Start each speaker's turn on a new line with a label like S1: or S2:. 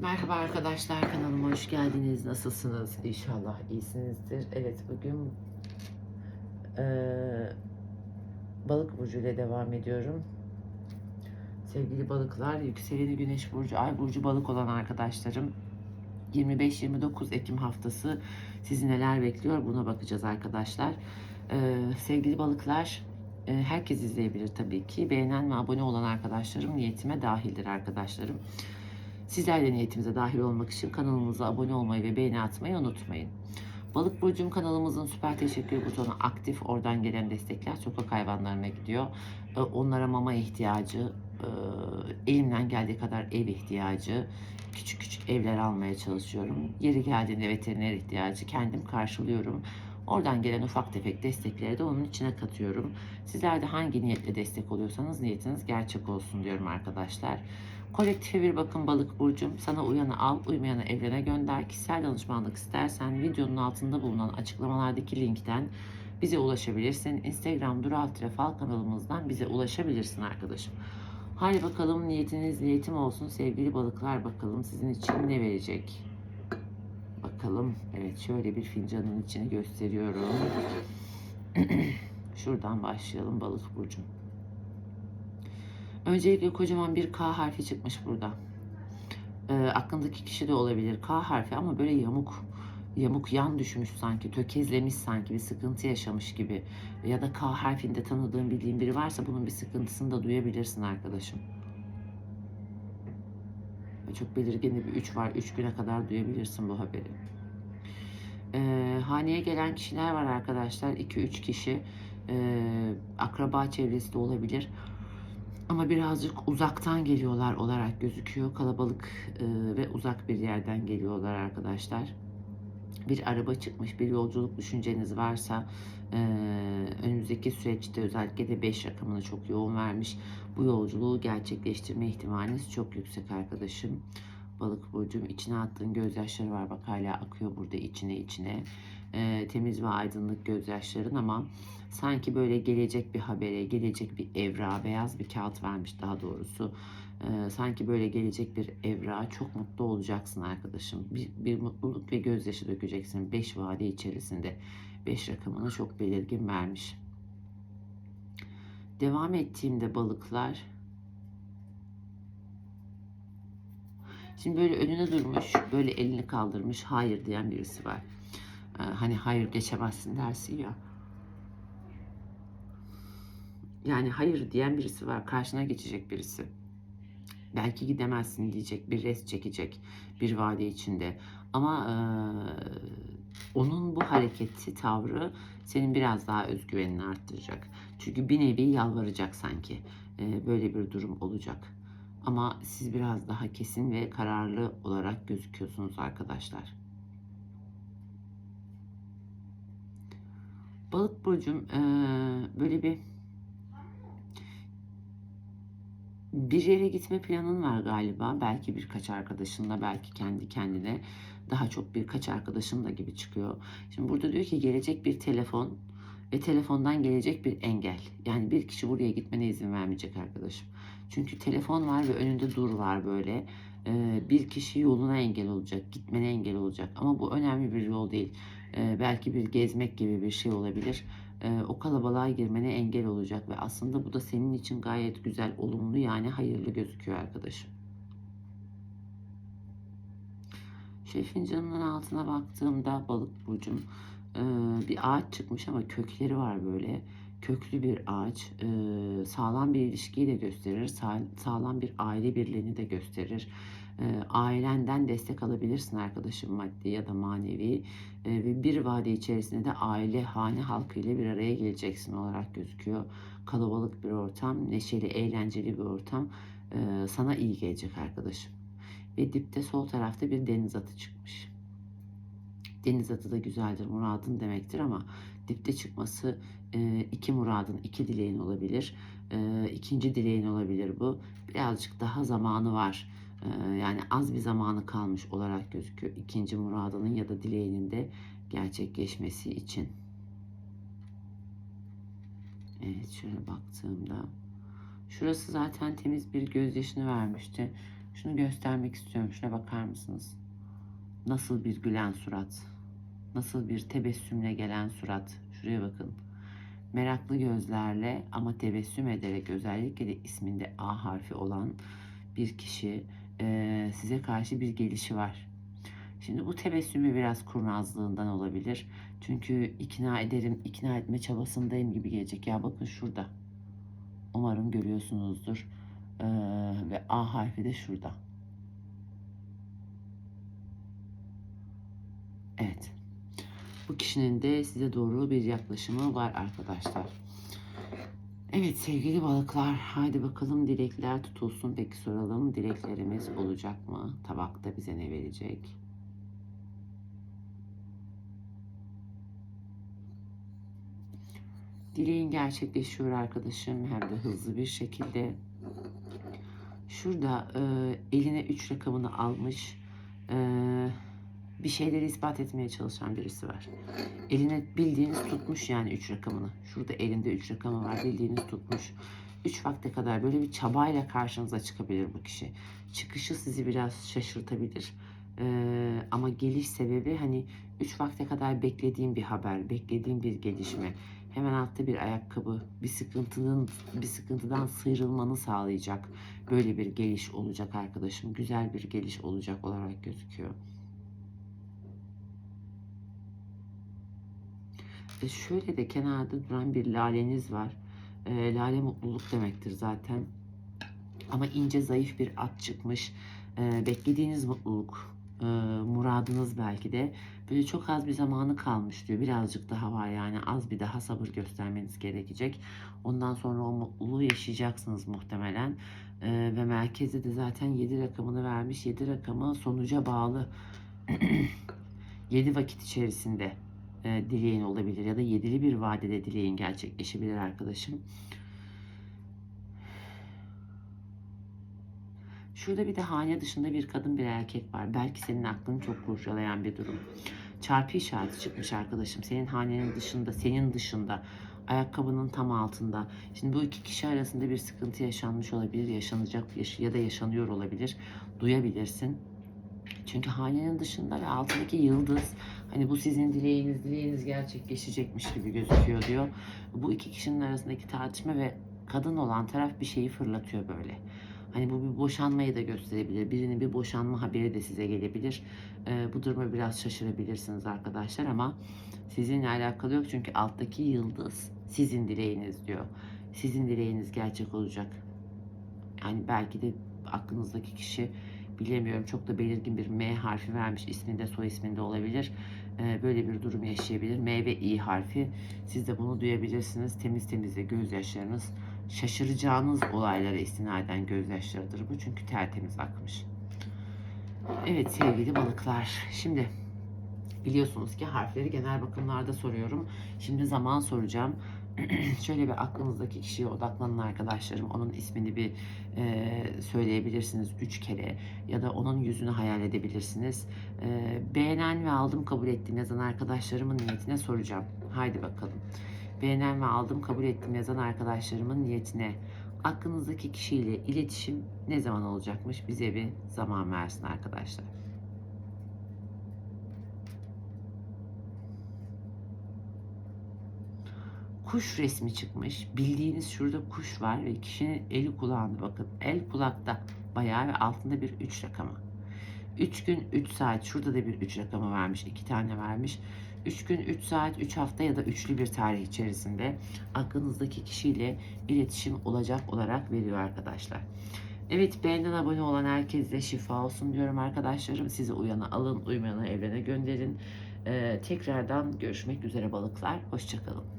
S1: Merhaba arkadaşlar kanalıma hoş geldiniz. Nasılsınız? İnşallah iyisinizdir. Evet bugün eee, balık burcu ile devam ediyorum. Sevgili balıklar, yükseleni güneş burcu, ay burcu balık olan arkadaşlarım 25-29 Ekim haftası sizi neler bekliyor buna bakacağız arkadaşlar. Eee, sevgili balıklar, eee, herkes izleyebilir tabii ki. Beğenen ve abone olan arkadaşlarım niyetime dahildir arkadaşlarım. Sizler de niyetimize dahil olmak için kanalımıza abone olmayı ve beğeni atmayı unutmayın. Balık Burcu'm kanalımızın süper teşekkür butonu aktif. Oradan gelen destekler sokak hayvanlarına gidiyor. Ee, Onlara mama ihtiyacı, e, elimden geldiği kadar ev ihtiyacı, küçük küçük evler almaya çalışıyorum. Yeri geldiğinde veteriner ihtiyacı kendim karşılıyorum. Oradan gelen ufak tefek destekleri de onun içine katıyorum. Sizler de hangi niyetle destek oluyorsanız niyetiniz gerçek olsun diyorum arkadaşlar. Kolektife bir bakın balık burcum. Sana uyanı al, uymayanı evrene gönder. Kişisel danışmanlık istersen videonun altında bulunan açıklamalardaki linkten bize ulaşabilirsin. Instagram Dural Fal kanalımızdan bize ulaşabilirsin arkadaşım. Hadi bakalım niyetiniz niyetim olsun sevgili balıklar bakalım sizin için ne verecek? Bakalım. Evet şöyle bir fincanın içini gösteriyorum. Şuradan başlayalım balık burcum. Öncelikle kocaman bir K harfi çıkmış burada. Ee, aklındaki kişi de olabilir K harfi ama böyle yamuk yamuk yan düşmüş sanki tökezlemiş sanki bir sıkıntı yaşamış gibi ya da K harfinde tanıdığın bildiğin biri varsa bunun bir sıkıntısını da duyabilirsin arkadaşım. Çok belirgin bir 3 var. 3 güne kadar duyabilirsin bu haberi. Ee, haneye gelen kişiler var arkadaşlar. 2-3 kişi. Ee, akraba çevresi de olabilir. Ama birazcık uzaktan geliyorlar olarak gözüküyor. Kalabalık e, ve uzak bir yerden geliyorlar arkadaşlar. Bir araba çıkmış, bir yolculuk düşünceniz varsa e, önümüzdeki süreçte özellikle de 5 rakamını çok yoğun vermiş. Bu yolculuğu gerçekleştirme ihtimaliniz çok yüksek arkadaşım. Balık burcum içine attığın gözyaşları var bak hala akıyor burada içine içine. E, temiz ve aydınlık gözyaşların ama sanki böyle gelecek bir habere, gelecek bir evra, beyaz bir kağıt vermiş daha doğrusu. Ee, sanki böyle gelecek bir evra çok mutlu olacaksın arkadaşım. Bir, bir mutluluk ve gözyaşı dökeceksin 5 vade içerisinde. 5 rakamını çok belirgin vermiş. Devam ettiğimde balıklar Şimdi böyle önüne durmuş, böyle elini kaldırmış, hayır diyen birisi var. Ee, hani hayır geçemezsin dersin ya. Yani hayır diyen birisi var. Karşına geçecek birisi. Belki gidemezsin diyecek. Bir rest çekecek. Bir vade içinde. Ama eee, onun bu hareketi, tavrı senin biraz daha özgüvenini arttıracak. Çünkü bir nevi yalvaracak sanki. Eee, böyle bir durum olacak. Ama siz biraz daha kesin ve kararlı olarak gözüküyorsunuz arkadaşlar. Balık burcum eee, böyle bir bir yere gitme planın var galiba. Belki birkaç arkadaşınla, belki kendi kendine daha çok birkaç arkadaşınla gibi çıkıyor. Şimdi burada diyor ki gelecek bir telefon ve telefondan gelecek bir engel. Yani bir kişi buraya gitmene izin vermeyecek arkadaşım. Çünkü telefon var ve önünde dur var böyle. Bir kişi yoluna engel olacak, gitmene engel olacak. Ama bu önemli bir yol değil. Belki bir gezmek gibi bir şey olabilir o kalabalığa girmene engel olacak ve aslında bu da senin için gayet güzel, olumlu yani hayırlı gözüküyor arkadaşım. Şey fincanının altına baktığımda balık burcum bir ağaç çıkmış ama kökleri var böyle. Köklü bir ağaç e, sağlam bir ilişkiyi de gösterir, sağ- sağlam bir aile birliğini de gösterir. E, ailenden destek alabilirsin arkadaşım maddi ya da manevi ve bir vade içerisinde de aile, hane halkı ile bir araya geleceksin olarak gözüküyor. Kalabalık bir ortam, neşeli, eğlenceli bir ortam e, sana iyi gelecek arkadaşım. Ve dipte sol tarafta bir deniz atı çıkmış. Deniz atı da güzeldir, muradın demektir ama dipte çıkması e, iki muradın, iki dileğin olabilir. İkinci dileğin olabilir bu. Birazcık daha zamanı var. Yani az bir zamanı kalmış olarak gözüküyor. İkinci muradının ya da dileğinin de gerçekleşmesi için. Evet şöyle baktığımda. Şurası zaten temiz bir gözyaşını vermişti. Şunu göstermek istiyorum. Şuna bakar mısınız? Nasıl bir gülen surat. Nasıl bir tebessümle gelen surat. Şuraya bakın. Meraklı gözlerle ama tebessüm ederek özellikle de isminde A harfi olan bir kişi eee, size karşı bir gelişi var. Şimdi bu tebessümü biraz kurnazlığından olabilir. Çünkü ikna ederim, ikna etme çabasındayım gibi gelecek. Ya bakın şurada. Umarım görüyorsunuzdur. Ee, ve A harfi de şurada. Evet. Bu kişinin de size doğru bir yaklaşımı var arkadaşlar. Evet sevgili balıklar, haydi bakalım dilekler tutulsun. Peki soralım dileklerimiz olacak mı? Tabakta bize ne verecek? Dileğin gerçekleşiyor arkadaşım hem de hızlı bir şekilde. Şurada e, eline 3 rakamını almış e, bir şeyleri ispat etmeye çalışan birisi var. Eline bildiğiniz tutmuş yani 3 rakamını. Şurada elinde 3 rakamı var bildiğiniz tutmuş. 3 vakte kadar böyle bir çabayla karşınıza çıkabilir bu kişi. Çıkışı sizi biraz şaşırtabilir. Ee, ama geliş sebebi hani 3 vakte kadar beklediğim bir haber, beklediğim bir gelişme. Hemen altta bir ayakkabı, bir sıkıntının bir sıkıntıdan sıyrılmanı sağlayacak böyle bir geliş olacak arkadaşım. Güzel bir geliş olacak olarak gözüküyor. E şöyle de kenarda duran bir laleniz var. E, lale mutluluk demektir zaten. Ama ince zayıf bir at çıkmış. E, beklediğiniz mutluluk, e, muradınız belki de böyle çok az bir zamanı kalmış diyor. Birazcık daha var yani az bir daha sabır göstermeniz gerekecek. Ondan sonra o mutluluğu yaşayacaksınız muhtemelen. E, ve merkezde de zaten 7 rakamını vermiş. 7 rakamı sonuca bağlı. 7 vakit içerisinde e, dileğin olabilir ya da yedili bir vadede dileğin gerçekleşebilir arkadaşım. Şurada bir de hane dışında bir kadın bir erkek var. Belki senin aklını çok kurcalayan bir durum. Çarpı işareti çıkmış arkadaşım. Senin hanenin dışında, senin dışında, ayakkabının tam altında. Şimdi bu iki kişi arasında bir sıkıntı yaşanmış olabilir, yaşanacak yaş- ya da yaşanıyor olabilir. Duyabilirsin. Çünkü hanenin dışında ve altındaki yıldız hani bu sizin dileğiniz, dileğiniz gerçekleşecekmiş gibi gözüküyor diyor. Bu iki kişinin arasındaki tartışma ve kadın olan taraf bir şeyi fırlatıyor böyle. Hani bu bir boşanmayı da gösterebilir. Birinin bir boşanma haberi de size gelebilir. Ee, bu duruma biraz şaşırabilirsiniz arkadaşlar ama sizinle alakalı yok. Çünkü alttaki yıldız sizin dileğiniz diyor. Sizin dileğiniz gerçek olacak. Yani belki de aklınızdaki kişi bilemiyorum çok da belirgin bir M harfi vermiş isminde soy isminde olabilir. Ee, böyle bir durum yaşayabilir. M ve İ harfi siz de bunu duyabilirsiniz. Temiz temiz de gözyaşlarınız şaşıracağınız olaylara istinaden gözyaşlarıdır bu çünkü tertemiz akmış. Evet sevgili balıklar şimdi biliyorsunuz ki harfleri genel bakımlarda soruyorum. Şimdi zaman soracağım. Şöyle bir aklınızdaki kişiye odaklanın arkadaşlarım. Onun ismini bir e, söyleyebilirsiniz üç kere ya da onun yüzünü hayal edebilirsiniz. E, beğenen ve aldım kabul ettiğim yazan arkadaşlarımın niyetine soracağım. Haydi bakalım. Beğenen ve aldım kabul ettim yazan arkadaşlarımın niyetine aklınızdaki kişiyle iletişim ne zaman olacakmış bize bir zaman versin arkadaşlar. Kuş resmi çıkmış. Bildiğiniz şurada kuş var ve kişinin eli kulağında bakın. El kulakta bayağı ve altında bir 3 rakamı. 3 gün 3 saat şurada da bir 3 rakamı vermiş. 2 tane vermiş. 3 gün 3 saat 3 hafta ya da üçlü bir tarih içerisinde aklınızdaki kişiyle iletişim olacak olarak veriyor arkadaşlar. Evet beğenden abone olan herkese şifa olsun diyorum arkadaşlarım. Sizi uyana alın, uymayanı evrene gönderin. Ee, tekrardan görüşmek üzere balıklar. Hoşçakalın.